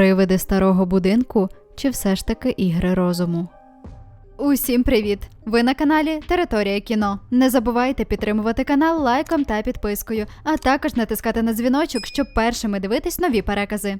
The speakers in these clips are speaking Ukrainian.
Привиди старого будинку чи все ж таки ігри розуму? Усім привіт! Ви на каналі Територія кіно. Не забувайте підтримувати канал лайком та підпискою, а також натискати на дзвіночок, щоб першими дивитись нові перекази.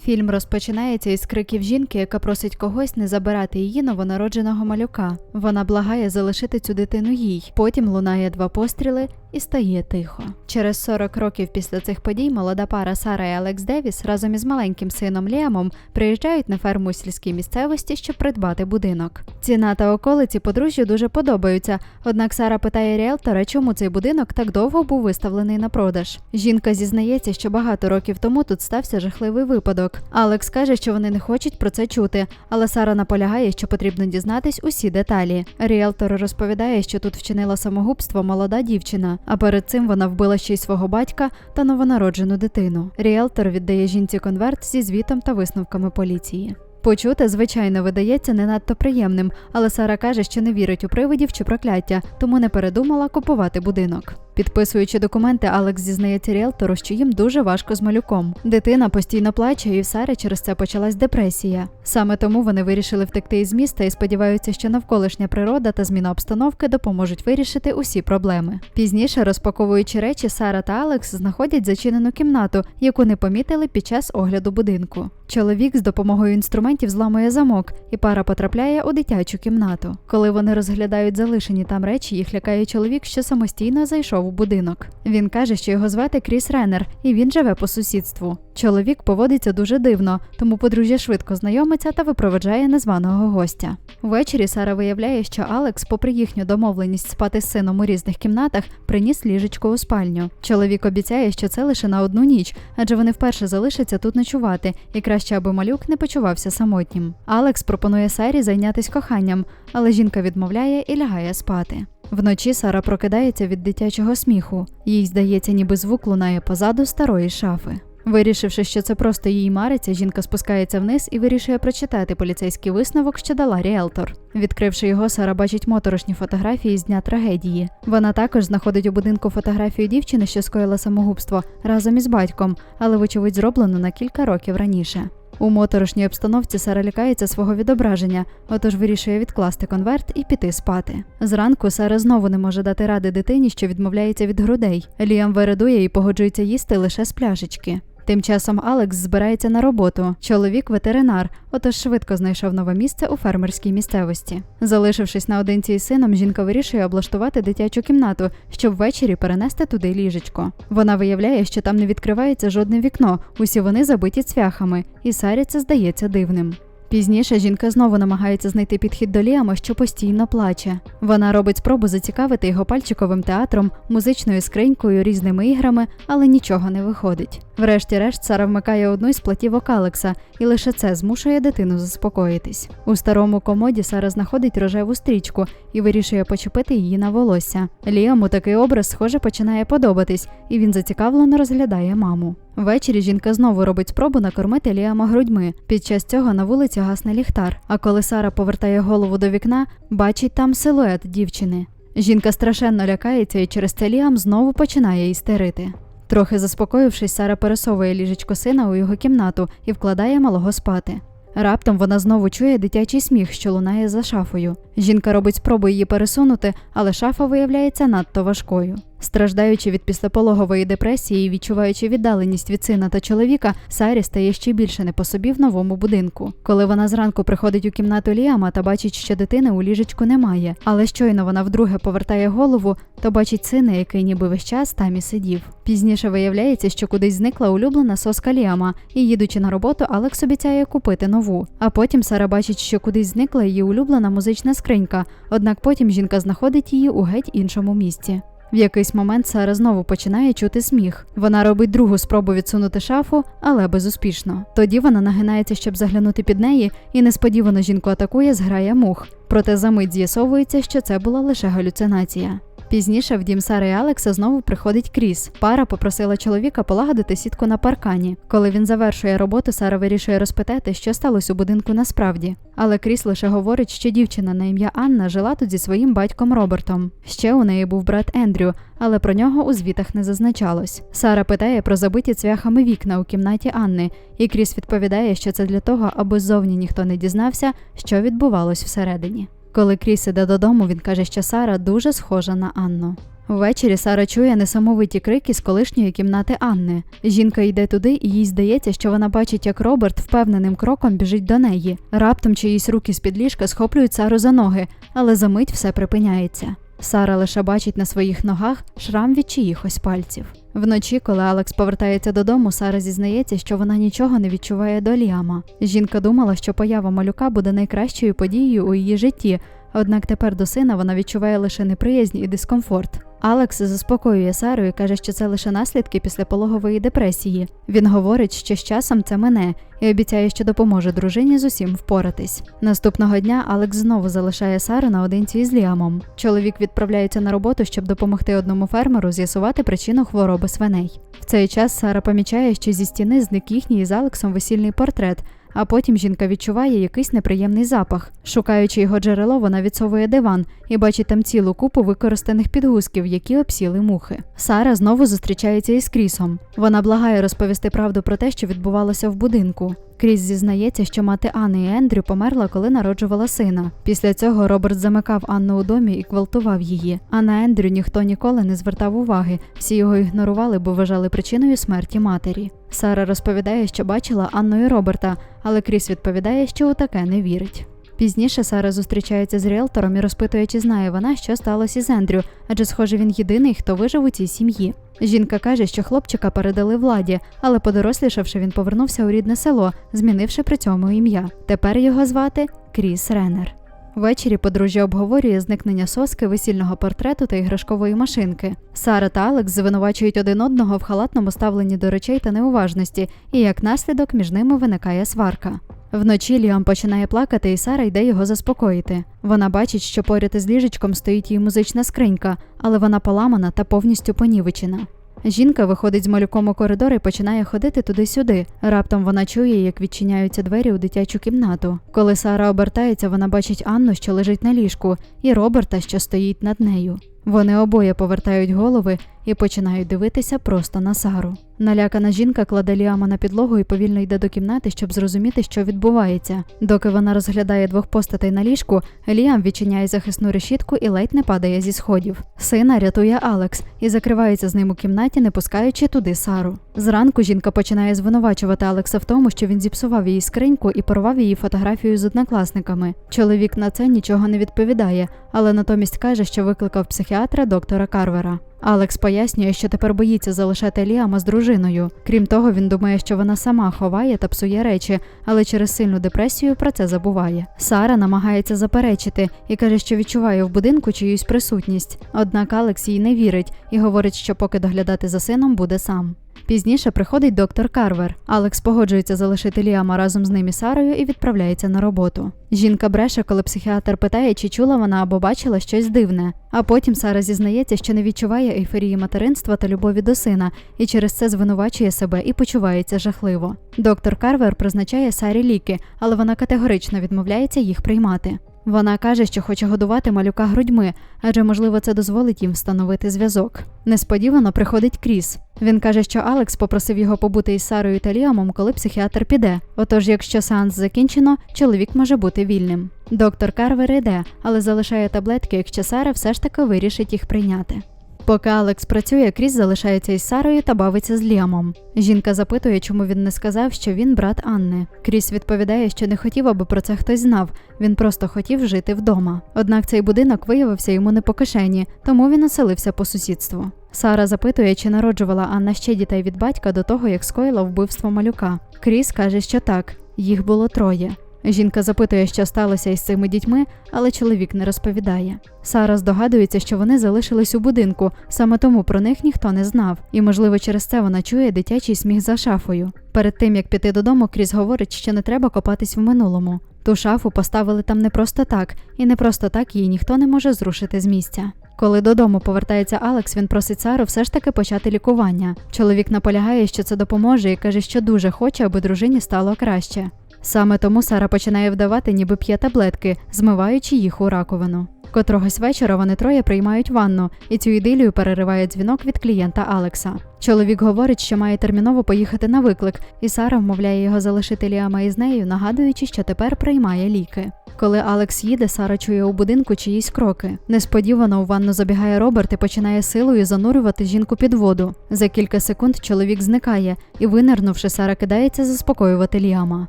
Фільм розпочинається із криків жінки, яка просить когось не забирати її новонародженого малюка. Вона благає залишити цю дитину їй. Потім лунає два постріли і стає тихо. Через 40 років після цих подій молода пара Сара і Алекс Девіс разом із маленьким сином Ліамом приїжджають на ферму сільській місцевості, щоб придбати будинок. Ціна та околиці подружжю дуже подобаються. Однак Сара питає ріелтора, чому цей будинок так довго був виставлений на продаж. Жінка зізнається, що багато років тому тут стався жахливий випадок. Алекс каже, що вони не хочуть про це чути, але Сара наполягає, що потрібно дізнатись усі деталі. Ріелтор розповідає, що тут вчинила самогубство молода дівчина, а перед цим вона вбила ще й свого батька та новонароджену дитину. Ріелтор віддає жінці конверт зі звітом та висновками поліції. Почути, звичайно, видається не надто приємним, але Сара каже, що не вірить у привидів чи прокляття, тому не передумала купувати будинок. Підписуючи документи, Алекс зізнається ріелтору, що їм дуже важко з малюком. Дитина постійно плаче, і в Сари через це почалась депресія. Саме тому вони вирішили втекти із міста і сподіваються, що навколишня природа та зміна обстановки допоможуть вирішити усі проблеми. Пізніше, розпаковуючи речі, Сара та Алекс знаходять зачинену кімнату, яку не помітили під час огляду будинку. Чоловік з допомогою інструментів зламує замок, і пара потрапляє у дитячу кімнату. Коли вони розглядають залишені там речі, їх лякає чоловік, що самостійно зайшов у будинок. Він каже, що його звати Кріс Реннер, і він живе по сусідству. Чоловік поводиться дуже дивно, тому подружжя швидко знайомиться та випроведжає незваного гостя. Ввечері Сара виявляє, що Алекс, попри їхню домовленість спати з сином у різних кімнатах, приніс ліжечко у спальню. Чоловік обіцяє, що це лише на одну ніч, адже вони вперше залишаться тут ночувати, і краще, аби малюк не почувався самотнім. Алекс пропонує Сарі зайнятися коханням, але жінка відмовляє і лягає спати. Вночі Сара прокидається від дитячого сміху. Їй здається, ніби звук лунає позаду старої шафи. Вирішивши, що це просто їй мариться, жінка спускається вниз і вирішує прочитати поліцейський висновок, що дала ріелтор. Відкривши його, Сара бачить моторошні фотографії з дня трагедії. Вона також знаходить у будинку фотографію дівчини, що скоїла самогубство разом із батьком, але, вочевидь, зроблено на кілька років раніше. У моторошній обстановці Сара лякається свого відображення, отож вирішує відкласти конверт і піти спати. Зранку Сара знову не може дати ради дитині, що відмовляється від грудей. Ліам вередує і погоджується їсти лише з пляшечки. Тим часом Алекс збирається на роботу. Чоловік ветеринар, отож швидко знайшов нове місце у фермерській місцевості. Залишившись наодинці із сином, жінка вирішує облаштувати дитячу кімнату, щоб ввечері перенести туди ліжечко. Вона виявляє, що там не відкривається жодне вікно, усі вони забиті цвяхами, і Сарі це здається дивним. Пізніше жінка знову намагається знайти підхід до Ліама, що постійно плаче. Вона робить спробу зацікавити його пальчиковим театром, музичною скринькою, різними іграми, але нічого не виходить. Врешті-решт Сара вмикає одну із платівок Алекса, і лише це змушує дитину заспокоїтись. У старому комоді Сара знаходить рожеву стрічку і вирішує почепити її на волосся. Ліаму такий образ, схоже, починає подобатись, і він зацікавлено розглядає маму. Ввечері жінка знову робить спробу накормити Ліама грудьми. Під час цього на вулиці гасне ліхтар. А коли Сара повертає голову до вікна, бачить там силует дівчини. Жінка страшенно лякається і через це Ліам знову починає істерити. Трохи заспокоївшись, Сара пересовує ліжечко сина у його кімнату і вкладає малого спати. Раптом вона знову чує дитячий сміх, що лунає за шафою. Жінка робить спробу її пересунути, але шафа виявляється надто важкою. Страждаючи від післяпологової депресії і відчуваючи віддаленість від сина та чоловіка, Сарі стає ще більше не по собі в новому будинку. Коли вона зранку приходить у кімнату Ліама та бачить, що дитини у ліжечку немає, але щойно вона вдруге повертає голову, то бачить сина, який ніби весь час там і сидів. Пізніше виявляється, що кудись зникла улюблена соска Ліама, і їдучи на роботу, Алекс обіцяє купити нову. А потім Сара бачить, що кудись зникла її улюблена музична скринька, однак потім жінка знаходить її у геть іншому місці. В якийсь момент Сара знову починає чути сміх. Вона робить другу спробу відсунути шафу, але безуспішно. Тоді вона нагинається, щоб заглянути під неї, і несподівано жінку атакує зграя мух. Проте за мить з'ясовується, що це була лише галюцинація. Пізніше в дім Сари і Алекса знову приходить Кріс. Пара попросила чоловіка полагодити сітку на паркані. Коли він завершує роботу, Сара вирішує розпитати, що сталося у будинку насправді. Але Кріс лише говорить, що дівчина на ім'я Анна жила тут зі своїм батьком Робертом. Ще у неї був брат Ендрю, але про нього у звітах не зазначалось. Сара питає про забиті цвяхами вікна у кімнаті Анни, і Кріс відповідає, що це для того, аби ззовні ніхто не дізнався, що відбувалось всередині. Коли Кріс іде додому, він каже, що Сара дуже схожа на Анну. Ввечері Сара чує несамовиті крики з колишньої кімнати Анни. Жінка йде туди, і їй здається, що вона бачить, як Роберт впевненим кроком біжить до неї. Раптом чиїсь руки з-під ліжка схоплюють Сару за ноги, але за мить все припиняється. Сара лише бачить на своїх ногах шрам від чиїхось пальців. Вночі, коли Алекс повертається додому, Сара зізнається, що вона нічого не відчуває до Ліама. Жінка думала, що поява малюка буде найкращою подією у її житті, однак тепер до сина вона відчуває лише неприязнь і дискомфорт. Алекс заспокоює Сару і каже, що це лише наслідки післяпологової депресії. Він говорить, що з часом це мене, і обіцяє, що допоможе дружині з усім впоратись. Наступного дня Алекс знову залишає Сару наодинці із Ліамом. Чоловік відправляється на роботу, щоб допомогти одному фермеру з'ясувати причину хвороби свиней. В цей час Сара помічає, що зі стіни зник їхній із Алексом весільний портрет. А потім жінка відчуває якийсь неприємний запах. Шукаючи його джерело, вона відсовує диван і бачить там цілу купу використаних підгузків, які обсіли мухи. Сара знову зустрічається із Крісом. Вона благає розповісти правду про те, що відбувалося в будинку. Кріс зізнається, що мати Анни і Ендрю померла, коли народжувала сина. Після цього Роберт замикав Анну у домі і гвалтував її. А на Ендрю ніхто ніколи не звертав уваги. Всі його ігнорували, бо вважали причиною смерті матері. Сара розповідає, що бачила Анну і Роберта, але Кріс відповідає, що у таке не вірить. Пізніше Сара зустрічається з ріелтором і розпитує, чи знає вона, що сталося з Ендрю, адже, схоже, він єдиний, хто вижив у цій сім'ї. Жінка каже, що хлопчика передали владі, але подорослішавши, він повернувся у рідне село, змінивши при цьому ім'я. Тепер його звати Кріс Реннер. Ввечері подружжя обговорює зникнення соски, весільного портрету та іграшкової машинки. Сара та Алекс звинувачують один одного в халатному ставленні до речей та неуважності, і як наслідок між ними виникає сварка. Вночі Ліам починає плакати, і Сара йде його заспокоїти. Вона бачить, що поряд із ліжечком стоїть її музична скринька, але вона поламана та повністю понівечена. Жінка виходить з малюком у коридор і починає ходити туди-сюди. Раптом вона чує, як відчиняються двері у дитячу кімнату. Коли Сара обертається, вона бачить Анну, що лежить на ліжку, і Роберта, що стоїть над нею. Вони обоє повертають голови і починають дивитися просто на Сару. Налякана жінка кладе Ліама на підлогу і повільно йде до кімнати, щоб зрозуміти, що відбувається. Доки вона розглядає двох постатей на ліжку, Ліам відчиняє захисну решітку і ледь не падає зі сходів. Сина рятує Алекс і закривається з ним у кімнаті, не пускаючи туди Сару. Зранку жінка починає звинувачувати Алекса в тому, що він зіпсував її скриньку і порвав її фотографію з однокласниками. Чоловік на це нічого не відповідає, але натомість каже, що викликав психіатра доктора Карвера. Алекс пояснює, що тепер боїться залишати Ліама з дружиною. Крім того, він думає, що вона сама ховає та псує речі, але через сильну депресію про це забуває. Сара намагається заперечити і каже, що відчуває в будинку чиюсь присутність. Однак Алекс їй не вірить і говорить, що поки доглядати за сином буде сам. Пізніше приходить доктор Карвер. Алекс погоджується залишити Ліама разом з ним і Сарою і відправляється на роботу. Жінка бреше, коли психіатр питає, чи чула вона або бачила щось дивне. А потім Сара зізнається, що не відчуває ейфорії материнства та любові до сина, і через це звинувачує себе і почувається жахливо. Доктор Карвер призначає Сарі ліки, але вона категорично відмовляється їх приймати. Вона каже, що хоче годувати малюка грудьми, адже можливо це дозволить їм встановити зв'язок. Несподівано приходить Кріс. Він каже, що Алекс попросив його побути із Сарою та Ліамом, коли психіатр піде. Отож, якщо сеанс закінчено, чоловік може бути вільним. Доктор Карвер йде, але залишає таблетки, якщо Сара все ж таки вирішить їх прийняти. Поки Алекс працює, Кріс залишається із Сарою та бавиться з Ліамом. Жінка запитує, чому він не сказав, що він брат Анни. Кріс відповідає, що не хотів, аби про це хтось знав. Він просто хотів жити вдома. Однак цей будинок виявився йому не по кишені, тому він оселився по сусідству. Сара запитує, чи народжувала Анна ще дітей від батька до того, як скоїла вбивство малюка. Кріс каже, що так, їх було троє. Жінка запитує, що сталося із цими дітьми, але чоловік не розповідає. Сара здогадується, що вони залишились у будинку, саме тому про них ніхто не знав, і, можливо, через це вона чує дитячий сміх за шафою. Перед тим як піти додому, Кріс говорить, що не треба копатись в минулому. Ту шафу поставили там не просто так, і не просто так її ніхто не може зрушити з місця. Коли додому повертається Алекс, він просить Сару все ж таки почати лікування. Чоловік наполягає, що це допоможе, і каже, що дуже хоче, аби дружині стало краще. Саме тому Сара починає вдавати, ніби п'є таблетки, змиваючи їх у раковину. Котрогось вечора вони троє приймають ванну, і цю ідилію перериває дзвінок від клієнта Алекса. Чоловік говорить, що має терміново поїхати на виклик, і Сара вмовляє його залишити Ліама із нею, нагадуючи, що тепер приймає ліки. Коли Алекс їде, Сара чує у будинку чиїсь кроки. Несподівано у ванну забігає Роберт і починає силою занурювати жінку під воду. За кілька секунд чоловік зникає, і, винирнувши, Сара кидається заспокоювати Ліама.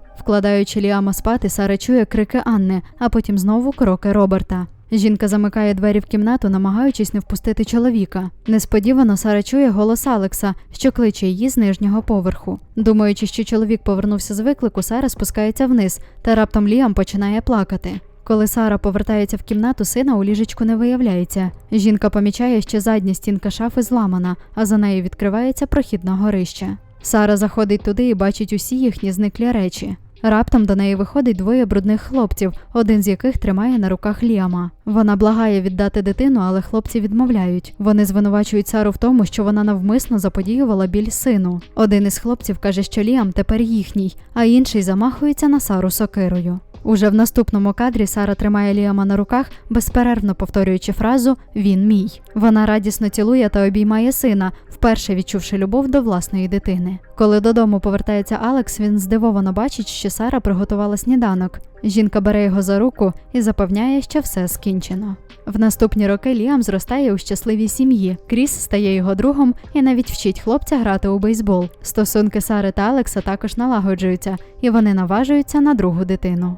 Вкладаючи Ліама спати, Сара чує крики Анни, а потім знову кроки Роберта. Жінка замикає двері в кімнату, намагаючись не впустити чоловіка. Несподівано Сара чує голос Алекса, що кличе її з нижнього поверху. Думаючи, що чоловік повернувся з виклику, Сара спускається вниз, та раптом Ліам починає плакати. Коли Сара повертається в кімнату, сина у ліжечку не виявляється. Жінка помічає, що задня стінка шафи зламана, а за нею відкривається прохід на горище. Сара заходить туди і бачить усі їхні зниклі речі. Раптом до неї виходить двоє брудних хлопців, один з яких тримає на руках Ліама. Вона благає віддати дитину, але хлопці відмовляють. Вони звинувачують Сару в тому, що вона навмисно заподіювала біль сину. Один із хлопців каже, що Ліам тепер їхній, а інший замахується на Сару сокирою. Уже в наступному кадрі Сара тримає Ліама на руках, безперервно повторюючи фразу Він мій. Вона радісно цілує та обіймає сина, вперше відчувши любов до власної дитини. Коли додому повертається Алекс, він здивовано бачить, що Сара приготувала сніданок. Жінка бере його за руку і запевняє, що все скінчено. В наступні роки Ліам зростає у щасливій сім'ї. Кріс стає його другом і навіть вчить хлопця грати у бейсбол. Стосунки Сари та Алекса також налагоджуються, і вони наважуються на другу дитину.